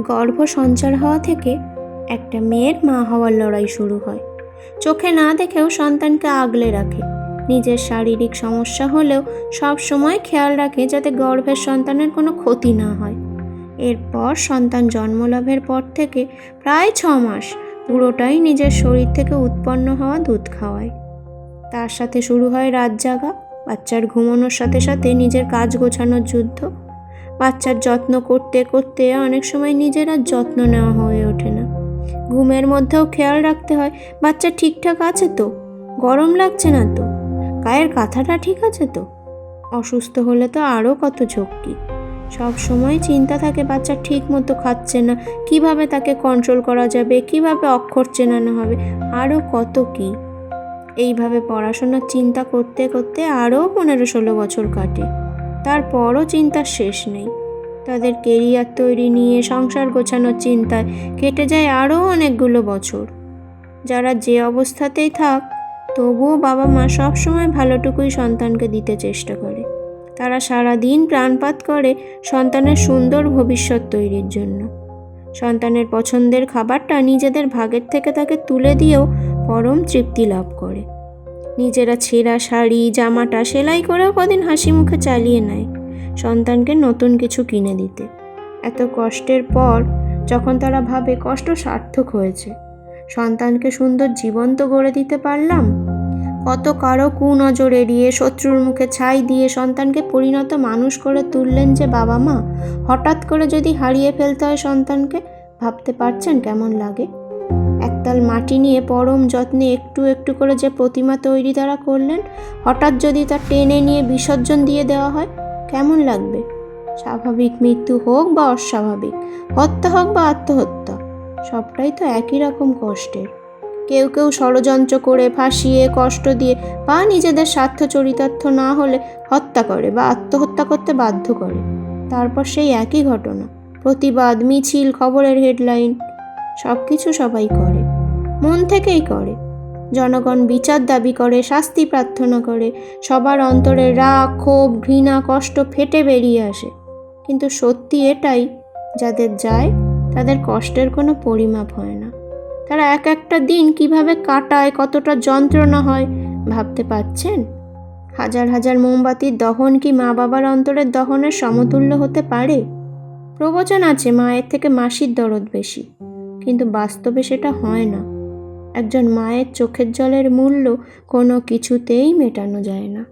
গর্ভ সঞ্চার হওয়া থেকে একটা মেয়ের মা হওয়ার লড়াই শুরু হয়। চোখে না দেখেও সন্তানকে আগলে রাখে। নিজের শারীরিক সমস্যা হলেও সব সময় খেয়াল রাখে যাতে গর্ভের সন্তানের কোনো ক্ষতি না হয়। এরপর সন্তান জন্মলাভের পর থেকে প্রায় ছ মাস পুরোটাই নিজের শরীর থেকে উৎপন্ন হওয়া দুধ খাওয়ায়। তার সাথে শুরু হয় রাত জাগা, বাচ্চার ঘুমানোর সাথে সাথে নিজের কাজ গোছানোর যুদ্ধ বাচ্চার যত্ন করতে করতে অনেক সময় নিজের যত্ন নেওয়া হয়ে ওঠে না। ঘুমের মধ্যেও খেয়াল রাখতে হয়, বাচ্চা ঠিকঠাক আছে তো? গরম লাগছে না তো? গায়ের কাঁথাটা ঠিক আছে তো? অসুস্থ হলে তো আরও কত ঝক্কি। সব সময় চিন্তা থাকে, বাচ্চা ঠিক মতো খাচ্ছে না, কীভাবে তাকে কন্ট্রোল করা যাবে, কীভাবে অক্ষর চেনানো হবে আরও কত কী? এইভাবে পড়াশোনার চিন্তা করতে করতে আরও পনেরো ষোলো বছর কাটে। তারপরও চিন্তার শেষ নেই। তাদের কেরিয়ার তৈরি নিয়ে সংসার গোছানোর চিন্তায় কেটে যায় আরও অনেকগুলো বছর। যারা যে অবস্থাতেই থাক, তবুও বাবা মা সবসময় ভালোটুকুই সন্তানকে দিতে চেষ্টা করে। তারা সারা দিন প্রাণপাত করে সন্তানের সুন্দর ভবিষ্যৎ তৈরির জন্য। সন্তানের পছন্দের খাবারটা নিজেদের ভাগের থেকে তাকে তুলে দিয়েও পরম তৃপ্তি লাভ করে। নিজেরা ছেঁড়া শাড়ি, জামাটা সেলাই করেও কদিন হাসি মুখে চালিয়ে নেয় সন্তানকে নতুন কিছু কিনে দিতে। এত কষ্টের পর যখন তারা ভাবে কষ্ট সার্থক হয়েছে, সন্তানকে সুন্দর জীবন তো গড়ে দিতে পারলাম? কত কারও কুনজর এড়িয়ে শত্রুর মুখে ছাই দিয়ে সন্তানকে পরিণত মানুষ করে তুললেন যে বাবা মা হঠাৎ করে যদি হারিয়ে ফেলতে হয় সন্তানকে, ভাবতে পারছেন কেমন লাগে? একতাল মাটি নিয়ে পরম যত্নে একটু একটু করে যে প্রতিমা তৈরি তারা করলেন, হঠাৎ যদি তা টেনে নিয়ে বিসর্জন দিয়ে দেওয়া হয়, কেমন লাগবে? স্বাভাবিক মৃত্যু হোক বা অস্বাভাবিক, হত্যা হোক বা আত্মহত্যা, সবটাই তো একই রকম কষ্টের। কেউ কেউ ষড়যন্ত্র করে ফাঁসিয়ে, কষ্ট দিয়ে বা নিজেদের স্বার্থ চরিতার্থ না হলে হত্যা করে বা আত্মহত্যা করতে বাধ্য করে। তারপর সেই একই ঘটনা, প্রতিবাদ, মিছিল, খবরের হেডলাইন সব কিছু সবাই করে। মন থেকেই করে। জনগণ বিচার দাবি করে, শাস্তি প্রার্থনা করে, সবার অন্তরে রাগ, ক্ষোভ, ঘৃণা, কষ্ট ফেটে বেরিয়ে আসে। কিন্তু সত্যি এটাই, যাদের যায়, তাদের কষ্টের কোনো পরিমাপ হয় না। তারা এক একটা দিন কীভাবে কাটায়, কতটা যন্ত্রণা হয়, ভাবতে পারছেন? হাজার হাজার মোমবাতির দহন কি মা বাবার অন্তরের দহনের সমতুল্য হতে পারে? প্রবচন আছে, মায়ের থেকে মাসির দরদ বেশি। কিন্তু বাস্তবে সেটা হয় না। একজন মায়ের চোখের জলের মূল্য কোনো কিছুতেই মেটানো যায় না।